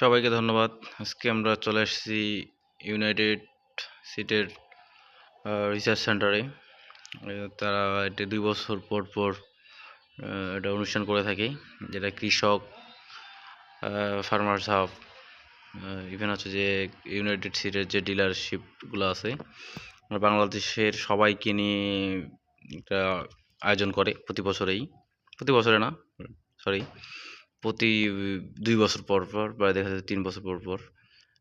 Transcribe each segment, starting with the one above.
সবাইকে ধন্যবাদ। আজকে আমরা চলে এসেছি ইউনাইটেড সিটের রিসার্চ সেন্টারে তারা এটি দুই বছর পর পর এটা অনুষ্ঠান করে থাকে। যেটা কৃষক ফার্মার্স হাব ইভেন হচ্ছে যে ইউনাইটেড সিটের যে ডিলারশিপগুলো আছে বাংলাদেশের সবাইকে নিয়ে একটা আয়োজন করে প্রতি বছরেই। প্রতি বছরে না সরি প্রতি দুই বছর পর পর, বা দেখা যাচ্ছে তিন বছর পর পর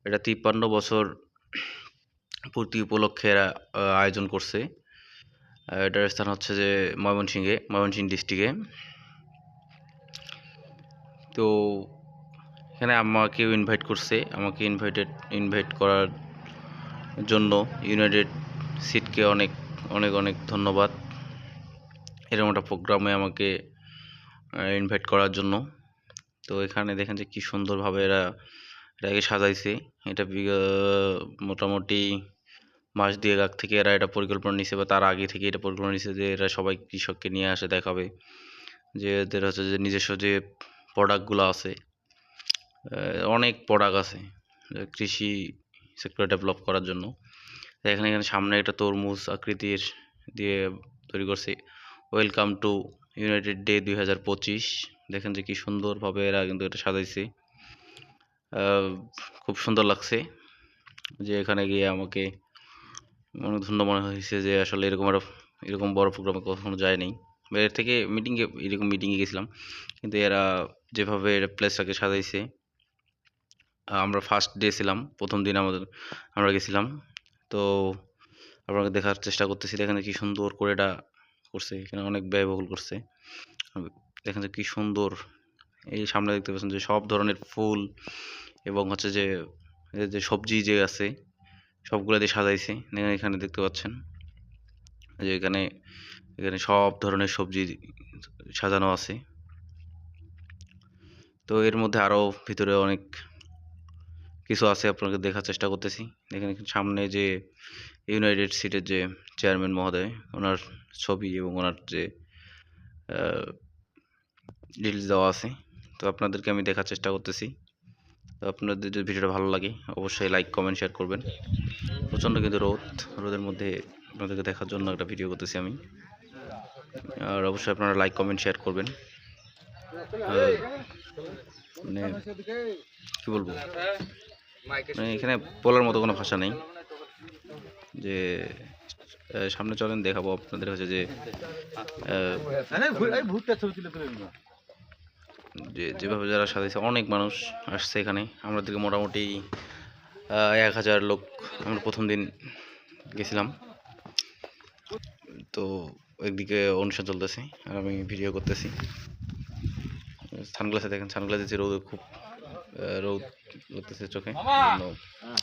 এটা তিপ্পান্ন বছর পূর্তি উপলক্ষে এরা আয়োজন করছে। এটার স্থান হচ্ছে যে ময়মনসিংহে, ময়মনসিংহ ডিস্ট্রিক্টে। তো এখানে আমাকেও ইনভাইট করছে। আমাকে ইনভাইটেড ইনভাইট করার জন্য ইউনাইটেড সিটকে অনেক অনেক অনেক ধন্যবাদ। এরকম একটা প্রোগ্রামে আমাকে ইনভাইট করার জন্য। তো এখানে দেখেন যে কি সুন্দরভাবে এরা এটাকে সাজাইছে। এটা মোটামুটি মাস দিয়ে আগ থেকে এরা এটা পরিকল্পনা নিছে বা তার আগে থেকে এটা পরিকল্পনা নিছে যে এরা সবাই কৃষককে নিয়ে আসে, দেখাবে। যে এদের হচ্ছে যে নিজস্ব যে প্রোডাক্টগুলো আছে অনেক প্রোডাক্ট আছে কৃষি সেক্টর ডেভেলপ করার জন্য। এখানে এখানে সামনে একটা তরমুজ আকৃতির দিয়ে তৈরি করছে। ওয়েলকাম টু ইউনাইটেড ডে দুই হাজার পঁচিশ। দেখেন যে কি সুন্দরভাবে এরা কিন্তু এটা সাজাইছে। খুব সুন্দর লাগছে যে এখানে গিয়ে আমাকে মনে ধন্য মনে হয়েছে যে আসলে এরকম একটা এরকম বড় প্রোগ্রামে কখনো যায়নি। এর থেকে মিটিংয়ে এরকম মিটিংয়ে গেছিলাম। কিন্তু এরা যেভাবে এরা প্লেসটাকে সাজাইছে আমরা ফার্স্ট ডে ছিলাম, প্রথম দিন আমাদের, আমরা গেছিলাম। তো আপনাকে দেখার চেষ্টা করতেছি, দেখেন যে কি সুন্দর করে এটা করছে, এখানে অনেক ব্যয়বহুল করছে। দেখেন যে কি সুন্দর। এই সামনে দেখতে পাচ্ছেন যে সব ধরনের ফুল এবং হচ্ছে যে যে সবজি যে আছে, সবগুলো দিয়ে সাজাইছে। দেখেন এখানে দেখতে পাচ্ছেন যে এখানে এখানে সব ধরনের সবজি সাজানো আছে। তো এর মধ্যে আরও ভিতরে অনেক কিছু আছে আপনাকে দেখার চেষ্টা করতেছি। দেখেন সামনে যে ইউনাইটেড সিটের যে চেয়ারম্যান মহোদয়, ওনার ছবি এবং ওনার যে ডিটেলস দেওয়া আছে। তো আপনাদেরকে আমি দেখার চেষ্টা করতেছি। তো আপনাদের যদি ভিডিওটা ভালো লাগে, অবশ্যই লাইক কমেন্ট শেয়ার করবেন। প্রচণ্ড কিন্তু রোদ। রোদের মধ্যে আপনাদেরকে দেখার জন্য একটা ভিডিও করতেছি আমি। আর অবশ্যই আপনারা লাইক কমেন্ট শেয়ার করবেন। মানে কী বলব? মানে এখানে বলার মতো কোনো ভাষা নেই। যে সামনে চলেন, দেখাবো আপনাদের হচ্ছে যে যে যেভাবে যারা সাজাইছে, অনেক মানুষ আসছে এখানে। আমাদেরকে মোটামুটি এক হাজার লোক আমরা প্রথম দিন গেছিলাম। তো একদিকে অনুষ্ঠান চলতেছে, আর আমি ভিডিও করতেছি। সানগ্লাসে দেখেন, সানগ্লাসে যে রোদ খুব রোদ লাগতেছে চোখে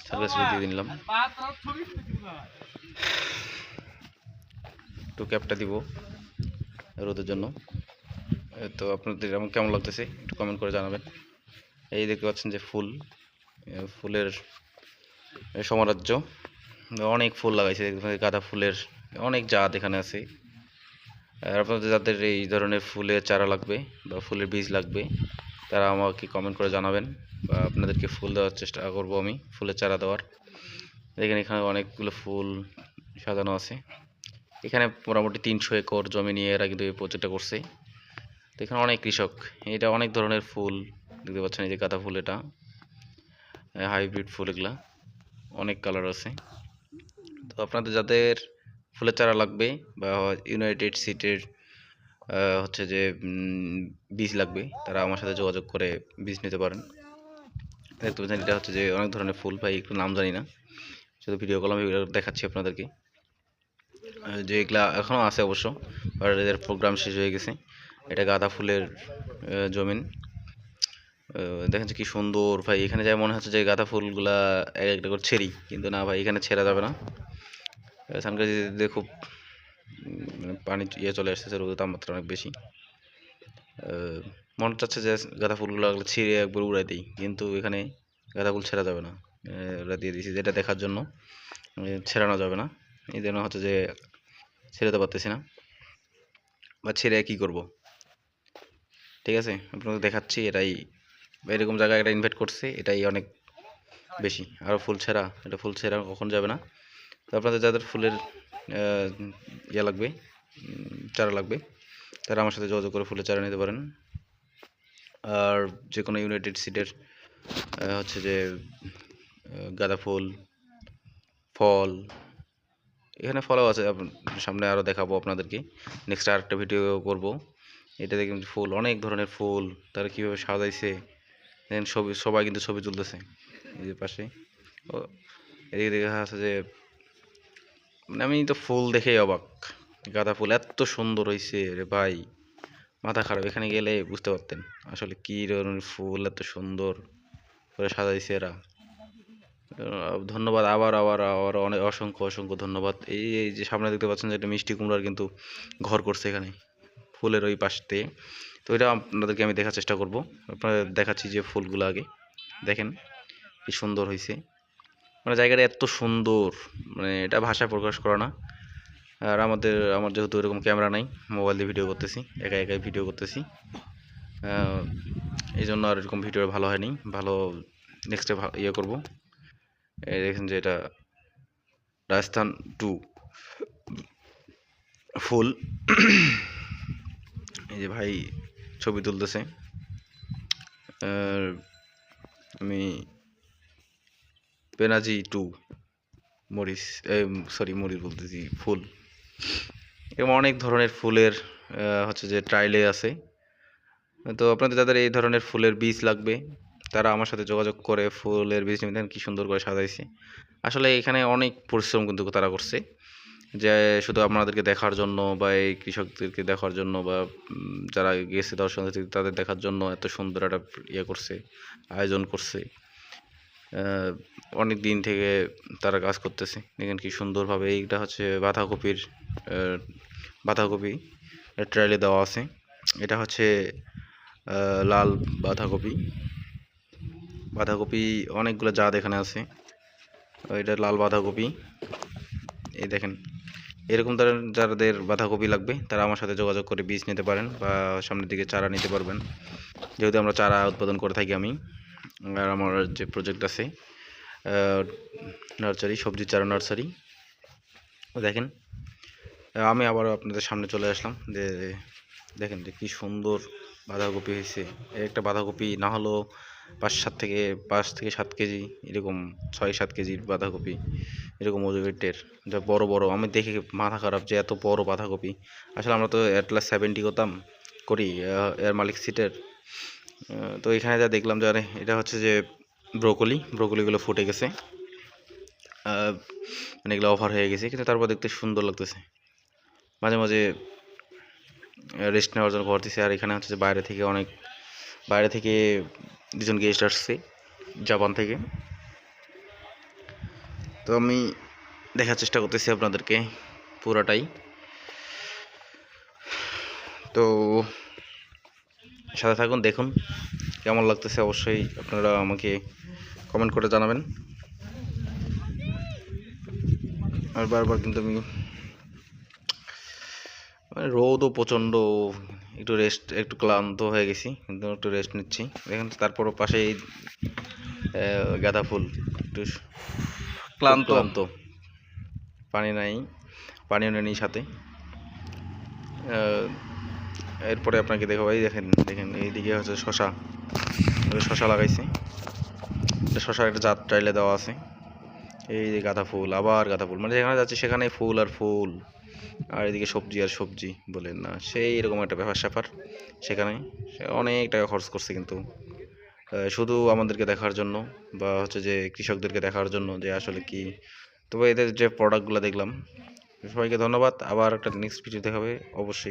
সানগ্লাস দিয়ে নিলাম একটু ক্যাপটা দিব রোদের জন্য। তো আপনাদের আমার কেমন লাগতেছে? একটু কমেন্ট করে জানাবেন। এই দেখতে পাচ্ছেন যে ফুল ফুলের সমারাজ্য। অনেক ফুল লাগাইছে গাঁদা ফুলের, অনেক জাত এখানে আছে। আর আপনাদের যাদের এই ধরনের ফুলের চারা লাগবে বা ফুলের বীজ লাগবে, তারা আমাকে কমেন্ট করে জানাবেন বা আপনাদেরকে ফুল দেওয়ার চেষ্টা করব আমি, ফুলের চারা দেওয়ার। দেখেন এখানে অনেকগুলো ফুল সাজানো আছে। এখানে মোটামুটি তিনশো একর জমি নিয়ে এরা কিন্তু এই প্রজেক্টটা করছে। এখানে অনেক কৃষক। এটা অনেক ধরনের ফুল। দেখতে পাচ্ছেন এই যে গাঁদা ফুল এটা। হাইব্রিড ফুল এগুলা। অনেক কালার আছে। তো আপনাদের যাদের ফুলের চারা লাগবে বা ইউনাইটেড সিটের হচ্ছে যে বীজ লাগবে, তারা আমার সাথে যোগাযোগ করে বীজ নিতে পারেন। দেখতে পাচ্ছেন এটা হচ্ছে যে অনেক ধরনের ফুল। ভাই, একটু নাম জানি না। শুধু ভিডিও কলম দেখাচ্ছি আপনাদেরকে। যে এগুলা এখনও আছে অবশ্য এদের প্রোগ্রাম শেষ হয়ে গেছে। এটা গাঁদা ফুলের জমিন। দেখেন কি সুন্দর। ভাই, এখানে যাই মনে হচ্ছে যে গাঁদা ফুলগুলা এক একটা করে ছেড়ি, কিন্তু না ভাই, এখানে ছেড়া যাবে না। দিয়ে খুব মানে পানি ইয়ে চলে আসতেছে, রোদের তাপমাত্রা অনেক বেশি। মনে চাচ্ছে যে গাঁদা ফুলগুলো ছিঁড়ে একবার উড়াই দিই, কিন্তু এখানে গাঁদা ফুল ছেড়া যাবে না। ওরা দিয়ে দিয়েছি যেটা দেখার জন্য। ছেড়ানো যাবে না। এই জন্য হচ্ছে যে ছেড়াতে পারতেছি না। বা ছেড়ে কী করব? ঠিক আছে? আপনাদের দেখাচ্ছি, এটাই এরকম জায়গায় এটা ইনভাইট করছে, এটাই অনেক বেশি। আরও ফুল ছেঁড়া, এটা ফুল ছেঁড়া কখন যাবে না? তো আপনাদের যাদের ফুলের ইয়ে লাগবে চারা লাগবে, তারা আমার সাথে যোগাযোগ করে ফুলের চারা নিতে পারেন। আর যে কোনো ইউনাইটেড সিটের হচ্ছে যে গাঁদা ফুল, ফল, এখানে ফলও আছে সামনে আরও দেখাবো আপনাদেরকে। নেক্সট আরেকটা ভিডিও করব। এটা দেখুন ফুল, অনেক ধরনের ফুল, তারা কীভাবে সাজাইছে। দেখেন ছবি, সবাই কিন্তু ছবি তুলতেছে এই যে পাশে ও, এদিকে দেখা আছে যে মানে আমি তো ফুল দেখেই অবাক। গাঁদা ফুল এত সুন্দর হয়েছে রে ভাই। মাথা খারাপ, এখানে গেলে বুঝতে পারতেন আসলে কী ধরনের ফুল এত সুন্দর করে সাজাইছে এরা। ধন্যবাদ আবার আবার আবার অনেক অসংখ্য অসংখ্য ধন্যবাদ। এই এই যে সামনে দেখতে পাচ্ছেন যে একটা মিষ্টি কুমড়ার কিন্তু ঘর করছে এখানে। ফুলের ওই পাশ। দিয়ে তো এটা আপনাদেরকে আমি দেখার চেষ্টা করব। আপনাদের দেখাচ্ছি যে ফুলগুলো আগে। দেখেন কি সুন্দর হয়েছে মানে জায়গাটা এত সুন্দর। মানে এটা ভাষায় প্রকাশ করা না। আর আমাদের, আমার যেহেতু এরকম ক্যামেরা নাই, মোবাইল দিয়ে ভিডিও করতেছি, একা একাই ভিডিও করতেছি। এই জন্য আর এরকম ভিডিও ভালো হয়নি। ভালো নেক্সটে ইয়ে করব। দেখেন যে এটা রাজস্থান টু ফুল। এই যে ভাই ছবি তুলতেছে। আর আমি পেনাজি টু মরিচ সরি মরিচ বলতেছি, ফুল। এরকম অনেক ধরনের ফুলের হচ্ছে যে ট্রাইলে আছে। তো আপনাদের যাদের এই ধরনের ফুলের বীজ লাগবে, তারা আমার সাথে যোগাযোগ করে ফুলের বীজ নিবেন কি সুন্দর করে সাজাইছে। আসলে এখানে অনেক পরিশ্রম কিন্তু তারা করছে। যে শুধু আপনাদেরকে দেখার জন্য বা এই কৃষকদেরকে দেখার জন্য বা যারা গেছে দর্শনার্থী তাদের দেখার জন্য এত সুন্দর একটা ইয়ে করছে, আয়োজন করছে। অনেক দিন থেকে তারা কাজ করতেছে। দেখেন কি সুন্দরভাবে এইটা হচ্ছে বাঁধাকপির বাঁধাকপি ট্রাইলে দেওয়া আছে। এটা হচ্ছে লাল বাঁধাকপি। বাঁধাকপি অনেকগুলো জাত এখানে আছে। এটা লাল বাঁধাকপি। এই দেখেন এরকম তারা যাদের বাঁধাকপি লাগবে, তারা আমার সাথে যোগাযোগ করে বীজ নিতে পারেন বা সামনের দিকে চারা নিতে পারবেন। যেহেতু আমরা চারা উৎপাদন করে থাকি আমি, আর আমার যে প্রজেক্ট আছে নার্সারি সবজি চারা নার্সারি দেখেন আমি আবার আপনাদের সামনে চলে আসলাম যে, দেখেন যে কী সুন্দর বাঁধাকপি হয়েছে। একটা বাঁধাকপি না হলেও পাঁচ সাত থেকে, পাঁচ থেকে সাত কেজি, এরকম ছয় সাত কেজির বাঁধাকপি, এরকম ওয়েটের যা বড় বড়। আমি দেখে মাথা খারাপ যে এত বড় বাঁধাকপি। আসলে আমরা তো অ্যাটলাস সেভেন্টি করতাম, করি এর মালিক সিটের। তো এখানে যা দেখলাম যে, আরে, এটা হচ্ছে যে ব্রোকলি, ব্রোকলিগুলো ফুটে গেছে। মানে এগুলো ওভার হয়ে গেছে, কিন্তু তারপর দেখতে সুন্দর লাগতেছে। মাঝে মাঝে রেস্ট নেওয়ার জন্য ঘর দিছে, আর এখানে হচ্ছে যে বাইরে থেকে অনেক, বাইরে থেকে দুজন গেস্ট আসছে জাপান থেকে। তো আমি দেখার চেষ্টা করতেছি আপনাদেরকে পুরাটাই। তো সাথে থাকুন, দেখুন কেমন লাগতেছে। অবশ্যই আপনারা আমাকে কমেন্ট করে জানাবেন। আর বারবার কিন্তু আমি মানে রোদও প্রচণ্ড একটু রেস্ট একটু ক্লান্ত হয়ে গেছি কিন্তু একটু রেস্ট নিচ্ছি। দেখেন তো তারপরও পাশেই আহ, গাঁদা ফুল একটু ক্লান্ত। ক্লান্ত। পানি নাই পানিও নেই সাথে এরপরে আপনাকে দেখাবো এই দেখেন দেখেন এইদিকে হচ্ছে শশা। শশা লাগাইছি। শশার একটা জাত ট্রাইলে দেওয়া আছে। এই যে গাঁদা ফুল আবার গাঁদা ফুল। মানে যেখানে যাচ্ছে সেখানে ফুল আর ফুল। আর এদিকে সবজি আর সবজি বলেন না, সেই এরকম একটা ব্যাপার স্যাপার সেখানে। অনেক টাকা খরচ করছে কিন্তু। শুধু আমাদেরকে দেখার জন্য বা হচ্ছে যে কৃষকদেরকে দেখার জন্য যে আসলে কি। তবে এদের যে প্রোডাক্টগুলো দেখলাম, সবাইকে ধন্যবাদ। আবার একটা নেক্সট ভিডিও দেখাবে, অবশ্যই।